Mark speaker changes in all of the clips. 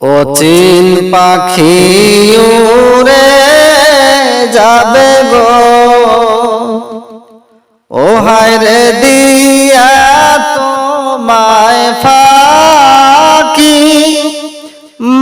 Speaker 1: অচিন পাখি উড়ে যাবে গো। ও হায় রে দিয়া তোমায় ফাকি,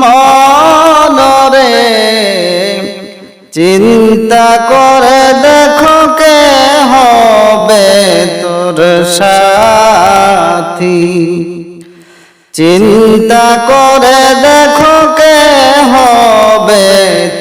Speaker 1: মনরে চিন্তা করে দেখো কে হবে তোর সাথী। চিন্তা করে দেখো কে হবে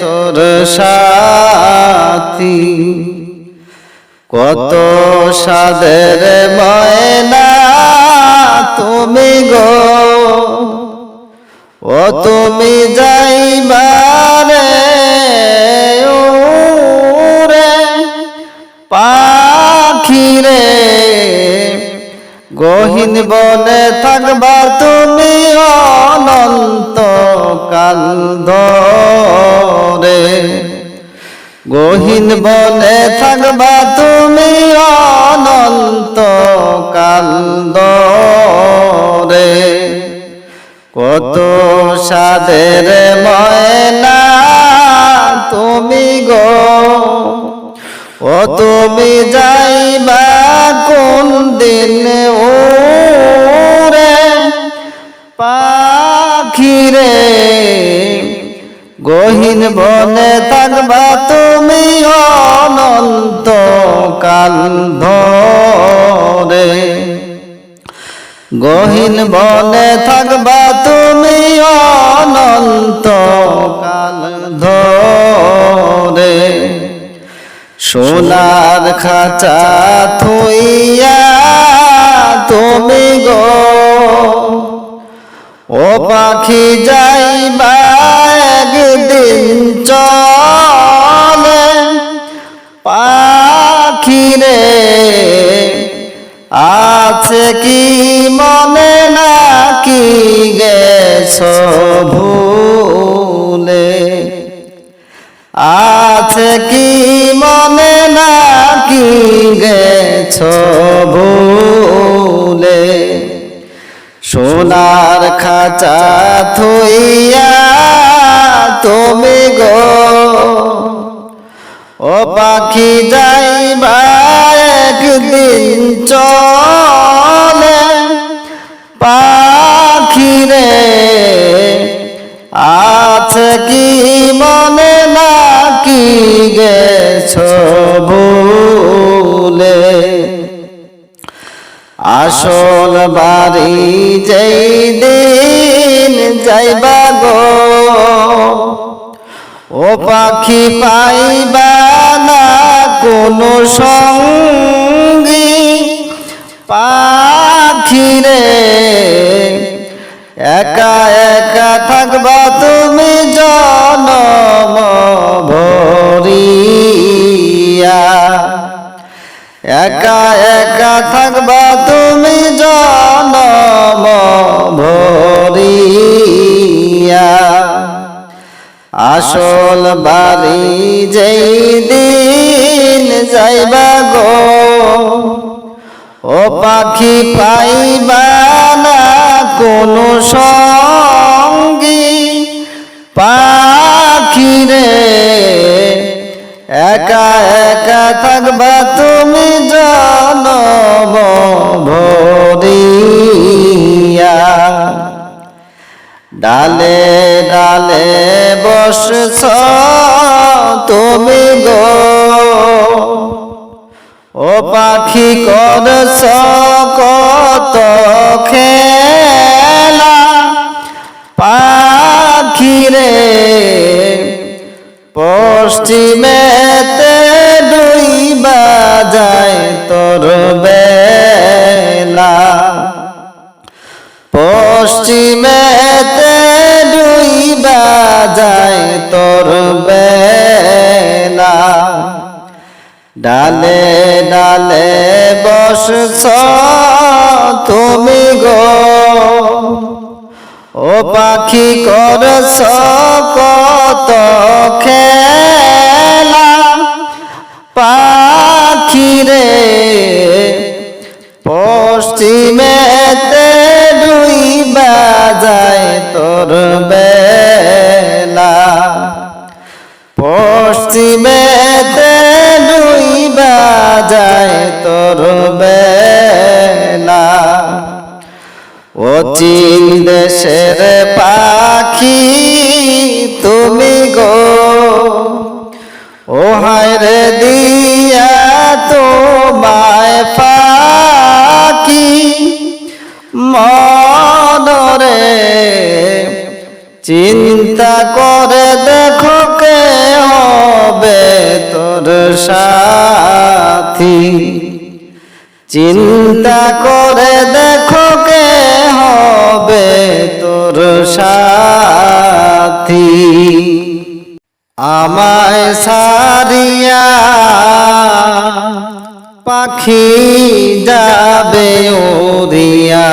Speaker 1: তোর সাথী। কত সাদের ময়না ধরে গহীন বনে থাকবা তুমি অনন্ত কাল ধরে। কত সাদের ময়না তুমি গো। ও তুমি যাইবা কোন দিন ওরে পাখিরে। গহীন বনে থাকবা তুমি অনন্ত কাল ধরে। গহীন বনে থাকবা তুমি অনন্ত কাল ধরে। সোনার খাঁচা থইয়া তুমি গো। ও পাখি যাইবা একদিন চলে পাখিরে, আছে কি মনে নাকি গেছ ভুলে? আছে কি মনে নাকি গেছ ভুলে? সোনার খাঁচা থইয়া তুমি গো। ও পাখি যাইবা একদিন চলে পাখিরে। আছে কি মনে নাকি গেছ ভুলে? আসল বাড়ি যেই দিন যাইবা গো ও পাখি পাইবা না কোনো সঙ্গী আসল বাড়ি যেই দিন যাইবা গো। ও পাখি পাইবা না কোনো সঙ্গী। পাখিরে একা একা থাকবা তুমি ভরিয়া ডালে ডালে বসছ তুমি গো। ও পাখি করছ পাখি কর কত খেলা? পাখি পাখিরে পশ্চিমেতে দুই বাজায় তোর বে দেশের পাখি তুমি গো। ও রে দিয়া তোমায় পাখি, মনরে চিন্তা করে দেখো কে হবে তোর সাথী। চিন্তা করে দেখো হবে তোর সাথী। আমায় সারিয়া পাখি যাবে ওরিয়া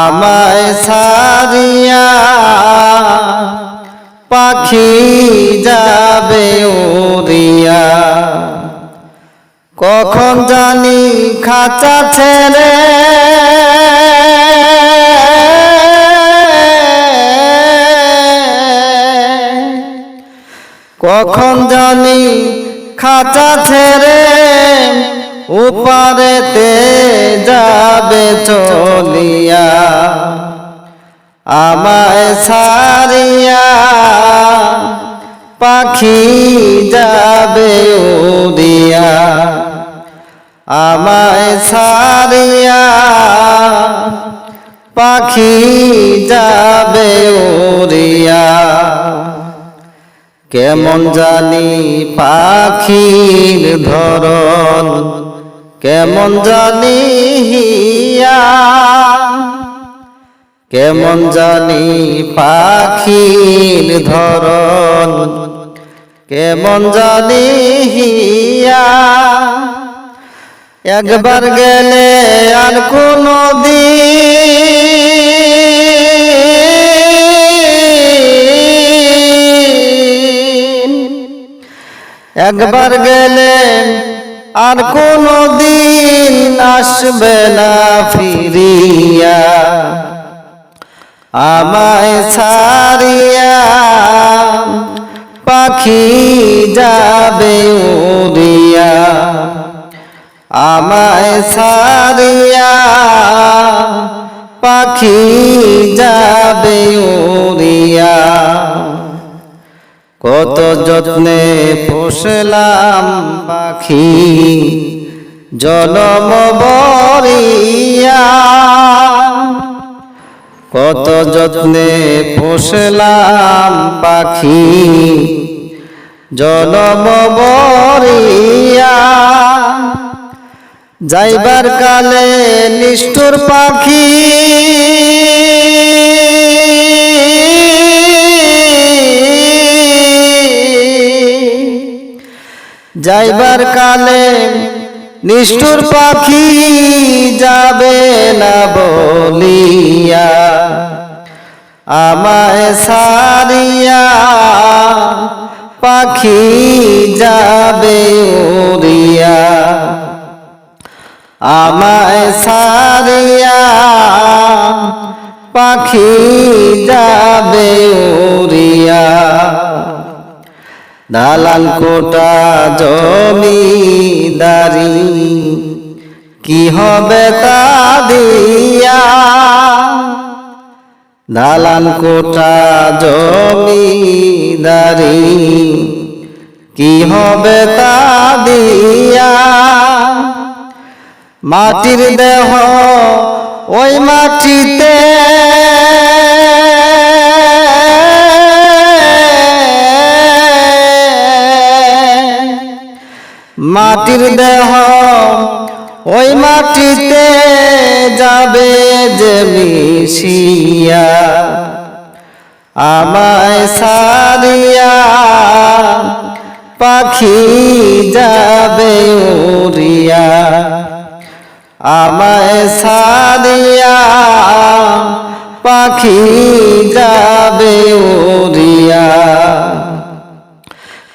Speaker 1: আমায় সারিয়া পাখি যাবে ওরিয়া কখন জানি খাঁচা ছেড়ে কখন জানি খাঁচা ছেড়ে উপারেতে যাবে চলিয়া। আমায় সারিয়া পাখি যাবে উড়িয়া। আমায় সারিয়া পাখি যাবে উড়িয়া। কেমন জানি পাখির ধরন কেমন জানি হিয়া কেমন জানি পাখির ধরন কেমন জানি হিয়া। একবার গেলে আর কোনো দিন একবার গেলে আর কোনো দিন আসবে না ফিরিয়া। আমায় সারিয়া পাখি যাবে উড়িয়া। আমায় সারিয়া পাখি যাবে উড়িয়া। কত যত্নে পোষলাম পাখি, জনম বরিয়া। কত যত্নে পোষলাম পাখি, জনম বরিয়া। যাইবার কালে নিষ্ঠুর পাখি যাইবার কালে নিষ্ঠুর পাখি যাবে না বলিয়া। আমায় সারিয়া পাখি যাবে উড়িয়া। আমায় সারিয়া পাখি যাবে উড়িয়া। দালান কোটা জমিদারি, কি হবে তা দিয়া? দালান কোটা জমিদারি, কি হবে তা দিয়া? মাটির দেহ ওই মাটিতে মাটির দেহ ওই মাটিতে যাবে যে মিশিয়া। আমায় সারিয়া পাখি যাবে উড়িয়া। আমায় সারিয়া পাখি যাবে উড়িয়া।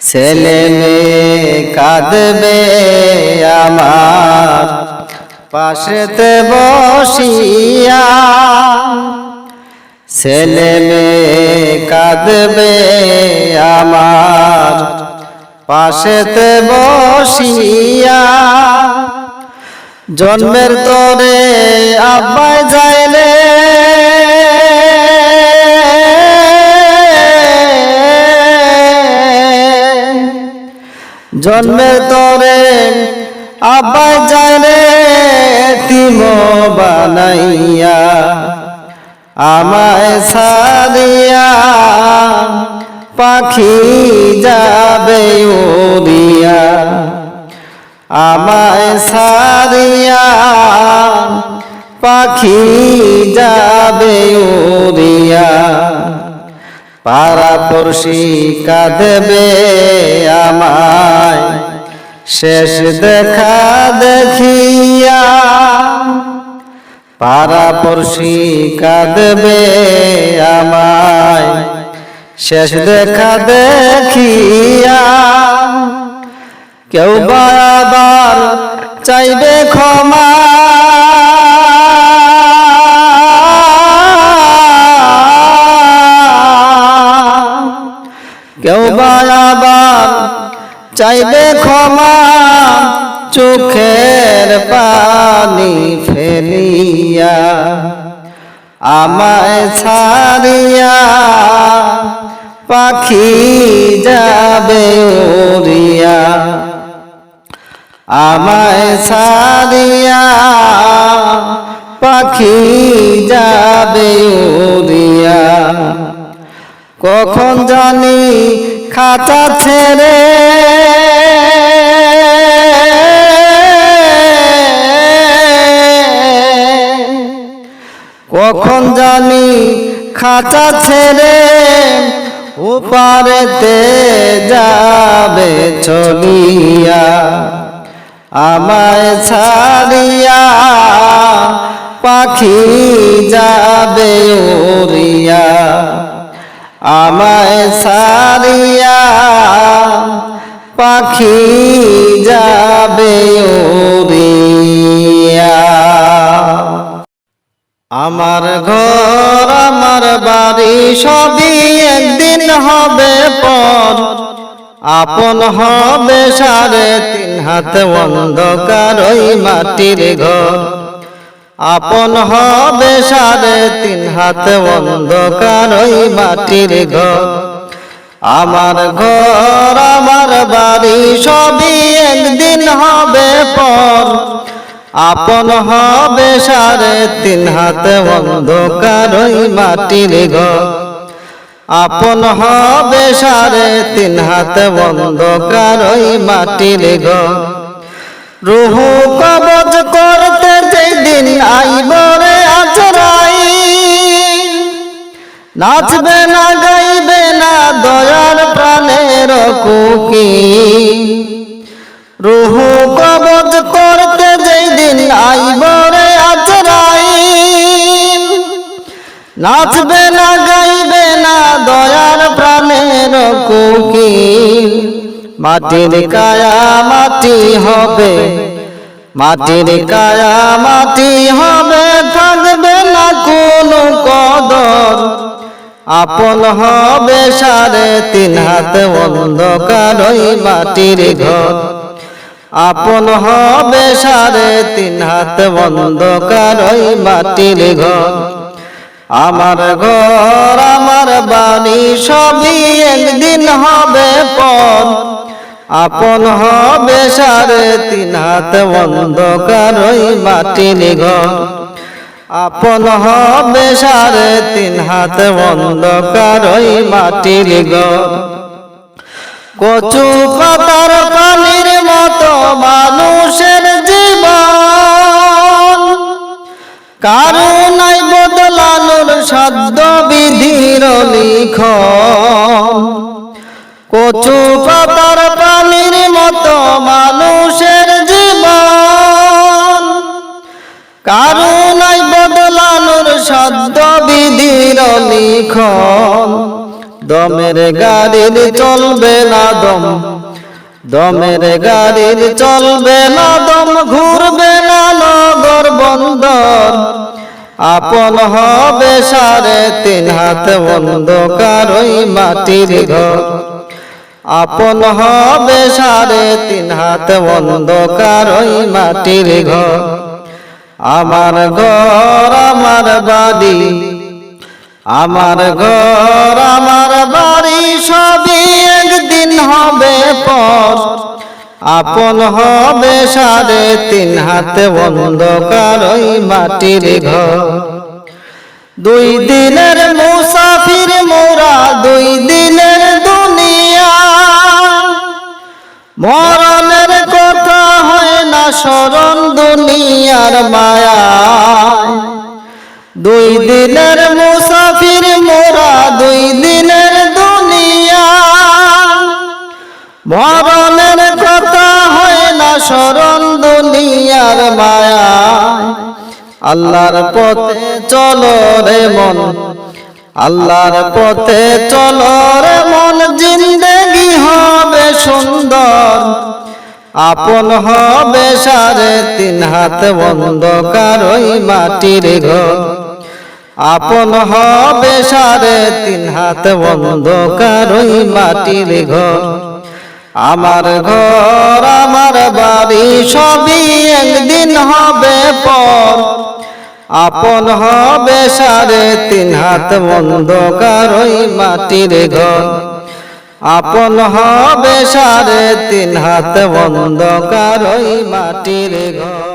Speaker 1: ছেলে মেয়ে কাঁদবে আমার। পাশেতে বসিয়া ছেলে মেয়ে কাঁদবে আমার। পাশেতে বসিয়া জন্মের তরে আব্বাই যাইলে জন্মের তরে আব্বাই জানে তিম বানাইয়া আমায় সারিয়া পাখি যাবে উড়িয়া আমায় সারিয়া পাখি যাবে উড়িয়া পাড়া পড়শি কাঁদবে আমায়। শেষ দেখা দেখিয়া পাড়া পড়শি কাঁদবে আমায়। শেষ দেখা দেখিয়া কেউ বাবার চাইবে ক্ষমা। চাইবে ক্ষমা চোখের পানি ফেলিয়া আমায় ছাড়িয়া পাখি যাবে উড়িয়া। আমায় ছাড়িয়া পাখি যাবে উড়িয়া। কখন জানি খাঁচা ছেড়ে। কখন জানি খাঁচা ছেড়ে উপারেতে যাবে চলিয়া আমায় ছাড়িয়া পাখি যাবে উড়িয়া আমায় সারিয়া পাখি যাবে আমার ঘর, আমার বাড়ি সবই একদিন হবে পর। আপন হবে সাড়ে তিন হাত অন্ধকার ওই মাটির ঘর। আপন হবে সাড়ে তিন হাত অন্ধকার ওই মাটির ঘর। আমার ঘর, আমার বাড়ি সবই একদিন হবে পর। আপন হবে সাড়ে তিন হাত অন্ধকার ওই মাটির ঘর। আপন হবে সাড়ে তিন হাত অন্ধকার ওই মাটির ঘর। রুহু কবজ করতে যেদিন আইব রে আচরাই নাচবে না, গাইবে না দয়ার প্রাণের কুকি। রুহু কবজ করতে যেদিন আইব রে আচরাই নাচবে না, গাইবে না দয়ার প্রাণের কুকি। মাটির কায়া মাটি হবে মাটির কায়া মাটি হবে, থাকবে না কোনো কদর। আপন হবে সাড়ে তিন হাত অন্ধকার ওই মাটির ঘর। আপন হবে সাড়ে তিন হাত অন্ধকার ওই মাটির ঘর। আমার ঘর, আমার বাড়ি সবই একদিন হবে পর। আপন হবে সাড়ে তিন হাত অন্ধকার ওই মাটির ঘর। আপন হবে সাড়ে তিন হাত অন্ধকার ওই মাটির ঘর। কচু পাতার পানির মতো মানুষের জীবন। কারণাই বদলানোর সাধ্য বিধির লিখন। কচু পাতার দমের গাড়ির চলবে না দম। দমের গাড়ির চলবে না দম, ঘুরবে না নগর বন্দর। আপন হবে সাড়ে তিন হাত অন্ধকার ওই মাটির ঘর। আপন হবে সাড়ে তিন হাত অন্ধকার ওই মাটির ঘর। আমার ঘর, আমার বাড়ি, আমার ঘর, আমার সবই একদিন হবে পর। আপন হবে সাড়ে তিন হাতে অন্ধকার ওই মাটির ঘর। দুই দিনের মুসাফির মোরা, দুই দিনের দুনিয়া। মরণের কথা হয় না স্মরণ দুনিয়ার মায়া। দুই দিনের আল্লাহর পথে চলো রে মন। আল্লাহর পথে চলো রে মন, জিন্দেগি হবে সুন্দর। আপন হবে সাড়ে তিন হাত অন্ধকার ওই মাটির ঘর। আপন হবে সাড়ে তিন হাত অন্ধকার ওই মাটির ঘর। আমার ঘর, আমার বাড়ি সবই একদিন হবে পর। আপন হবে সাড়ে তিন হাত অন্ধকার ওই মাটির ঘর। আপন হবে সাড়ে তিন হাত অন্ধকার ওই মাটির ঘর।